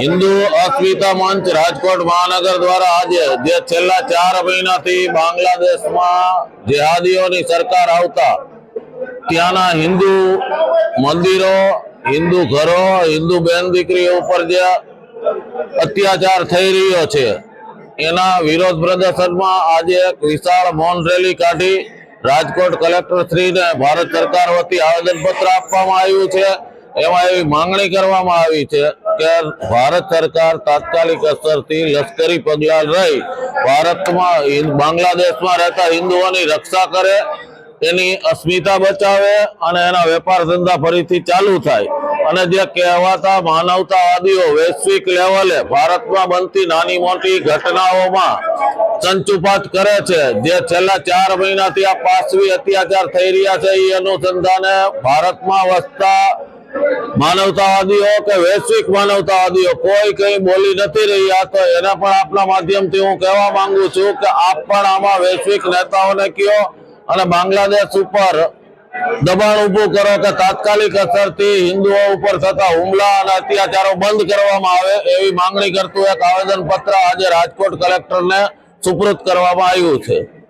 હિન્દુ અસ્મિતા મંચ રાજકોટ મહાનગર દ્વારા આજે જે છેલ્લા ચાર મહિનાથી બાંગ્લાદેશમાં જેહાદીઓની સરકાર આવતા, ત્યાંના હિન્દુ મંદિરો, હિન્દુ ઘરો, હિન્દુ બેન દીકરીઓ ઉપર જે અત્યાચાર થઈ રહ્યો છે, એના વિરોધ પ્રદર્શનમાં આજે એક વિશાળ મૌન રેલી કાઢી રાજકોટ કલેક્ટર શ્રીને ભારત સરકાર વતી આવેદનપત્ર આપવામાં આવ્યું છે, એમાં એવી માંગણી કરવામાં આવી છે. કે ભારત સરકાર તાત્કાલિક અસરથી લશ્કરી પગલાં લઈ ભારતમાં બાંગ્લાદેશમાં રહેતા હિન્દુઓની રક્ષા કરે, એની અસ્મિતા બચાવે અને એના વેપાર ધંધા ફરીથી ચાલુ થાય. અને જે કહેવાતા માનવતાવાદીઓ વૈશ્વિક લેવલે ભારતમાં બનતી નાની મોટી ઘટનાઓમાં સંચુપાત કરે છે, જે છેલ્લા ચાર મહિનાથી આ પાશવી અત્યાચાર થઈ રહ્યા છે એ અનુસંધાને ભારતમાં વસતા માનવતાવાદીઓ કે વૈશ્વિક માનવતાવાદીઓ, કોઈ કઈ બોલી નથી રહ્યા તો એને પણ આપના માધ્યમથી હું કહેવા માંગુ છું કે આપ પણ આમાં વૈશ્વિક નેતાઓને કયો અને બાંગ્લાદેશ ઉપર દબાણ ઊભું કરો કે તાત્કાલિક અસરથી હિન્દુઓ ઉપર થતા હુમલા અને અત્યાચારો બંધ કરવામાં આવે એવી માંગણી કરતું એક આવેદન પત્ર આજે રાજકોટ કલેક્ટરને સુપ્રત કરવામાં આવ્યું છે.